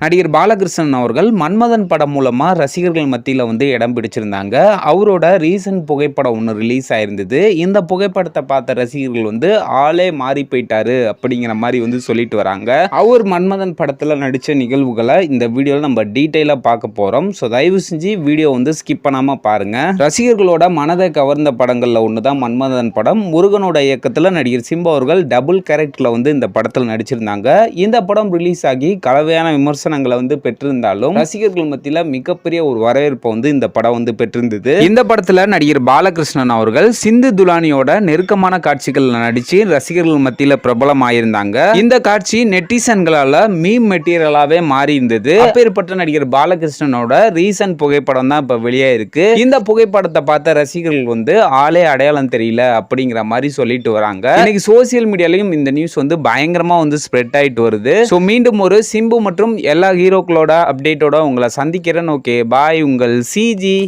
நடிகர் பாலகிருஷ்ணன் அவர்கள் மன்மதன் படம் மூலமாக ரசிகர்கள் மத்தியில் வந்து இடம் பிடிச்சிருந்தாங்க. அவரோட ரீசன்ட் புகைப்படம் ஒன்று ரிலீஸ் ஆயிருந்தது. இந்த புகைப்படத்தை பார்த்த ரசிகர்கள் வந்து ஆளே மாறி போயிட்டாரு அப்படிங்கிற மாதிரி வந்து சொல்லிட்டு வராங்க. அவர் மன்மதன் படத்தில் நடித்த நிகழ்வுகளை இந்த வீடியோவில் நம்ம டீட்டெயிலாக பார்க்க போகிறோம் ஸோ தயவு செஞ்சு வீடியோ வந்து ஸ்கிப் பண்ணாமல் பாருங்கள் ரசிகர்களோட மனதை கவர்ந்த படங்களில் ஒன்று தான் மன்மதன் படம். முருகனோட இயக்கத்தில் நடிகர் சிம்பு அவர்கள் டபுள் கேரக்டரில் வந்து இந்த படத்தில் நடிச்சிருந்தாங்க. இந்த படம் ரிலீஸ் ஆகி கலவையான விமர்சனம் விமர்சனங்களை வந்து பெற்றிருந்தாலும் ரசிகர்கள் மத்தியில் மிகப்பெரிய ஒரு வரவேற்பை வந்து இந்த படம் வந்து பெற்றிருந்தது. இந்த படத்தில் நடிகர் பாலகிருஷ்ணன் அவர்கள் சிந்து துலானியோட நெருக்கமான காட்சிகள் நடிச்சு ரசிகர்கள் மத்தியில் பிரபலமாயிருந்தாங்க. இந்த காட்சி நெட்டிசன்களால மீம் மெட்டீரியலாவே மாறி இருந்தது அப்பேற்பட்ட நடிகர் பாலகிருஷ்ணனோட ரீசன்ட் புகைப்படம் தான் இப்ப வெளியே இருக்கு. இந்த புகைப்படத்தை பார்த்த ரசிகர்கள் வந்து ஆளே அடையாளம் தெரியல அப்படிங்கிற மாதிரி சொல்லிட்டு வராங்க. இன்னைக்கு சோசியல் மீடியாலையும் இந்த நியூஸ் வந்து பயங்கரமா வந்து ஸ்ப்ரெட் ஆயிட்டு வருது. ஸோ மீண்டும் ஒரு சிம்பு மற்றும் எல்லா ஹீரோக்களோட அப்டேட்டோட உங்களை சந்திக்கிறேன். ஓகே பாய் உங்கள் சிஜி